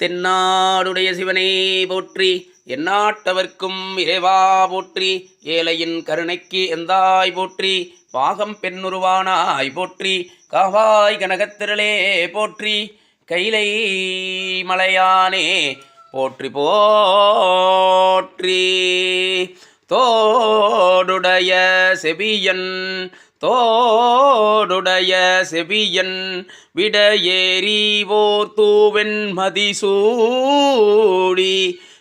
தென்னாடுடைய சிவனே போற்றி எந்நாட்டவர்க்கும் இறைவா போற்றி ஏழையின் கருணைக்கு எந்தாய் போற்றி பாகம் பெண்ணுருவானாய் போற்றி காவாய் கனகத்திரளே போற்றி கைலை மலையானே போற்றி போற்றி தோடுடைய செவியன் தோடுடைய செவியன் விடையேறி ஓர் மதிசூடி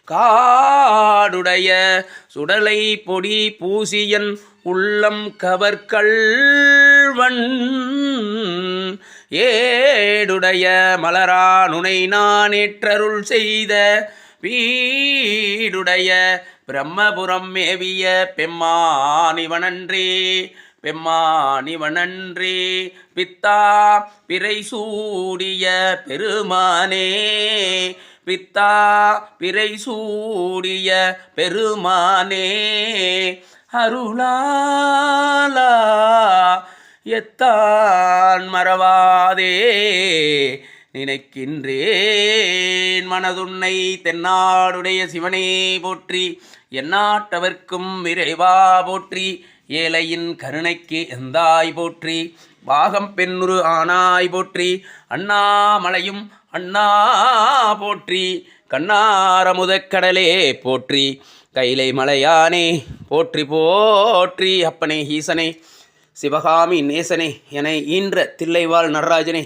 காடுடைய சுடலை பொடி பூசியன் உள்ளம் கவர்கள்வன் ஏடுடைய மலரானுனை நான் ஏற்றருள் செய்த வீடுடைய பிரம்மபுரம் மேவிய பெம்மானிவனன்றே பெம்மானிவனன்றே பித்தா பிறை சூடிய பெருமானே பித்தா பிறை சூடிய பெருமானே அருளாலா எத்தான் மறவாதே நினைக்கின்றேன். மனதுன்னை தென்னாடுடைய சிவனே போற்றி எந்நாட்டவர்க்கும் விரைவா போற்றி ஏழையின் கருணைக்கு எந்தாய் போற்றி பாகம் பெண்ணுரு ஆனாய் போற்றி அண்ணாமலையும் அண்ணா போற்றி கண்ணாரமுதக்கடலே போற்றி கைலை மலையானே போற்றி போற்றி அப்பனே ஈசனே சிவகாமி நேசனே என ஈன்ற தில்லைவாழ் நடராஜனே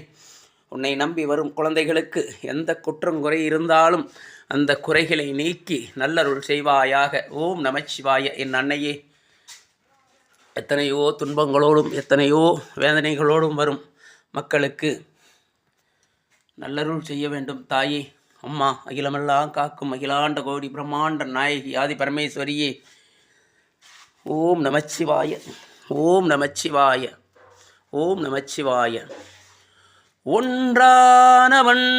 உன்னை நம்பி வரும் குழந்தைகளுக்கு எந்த குற்றம் குறை இருந்தாலும் அந்த குறைகளை நீக்கி நல்லருள் செய்வாயாக. ஓம் நமச்சிவாய. என் அன்னையே எத்தனையோ துன்பங்களோடும் எத்தனையோ வேதனைகளோடும் வரும் மக்களுக்கு நல்லருள் செய்ய வேண்டும் தாயே. அம்மா அகிலமெல்லாம் காக்கும் அகிலாண்ட கோடி பிரம்மாண்ட நாயகி ஆதி பரமேஸ்வரியே. ஓம் நமச்சிவாய. ஓம் நமச்சிவாய. ஓம் நமச்சிவாய. ஒன்றானவன்.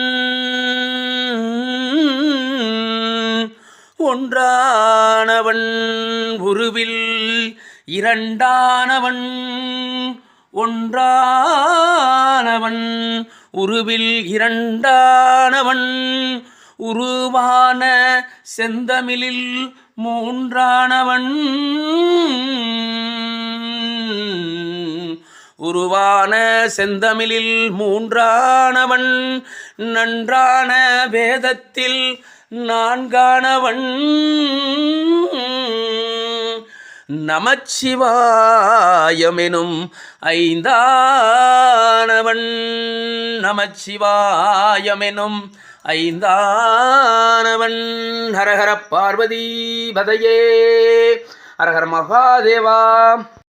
ஒன்றானவன் உருவில் இரண்டானவன். ஒன்றானவன் உருவில் இரண்டானவன். உருவான செந்தமிழில் மூன்றானவன். உருவான செந்தமிழில் மூன்றானவன் நன்றான வேதத்தில் நான்கானவன். நமச்சிவாயமெனும் ஐந்தானவன் நமச்சிவாயமெனும் ஐந்தானவன். ஹரஹர பார்வதி பதையே. ஹரஹர மகாதேவா.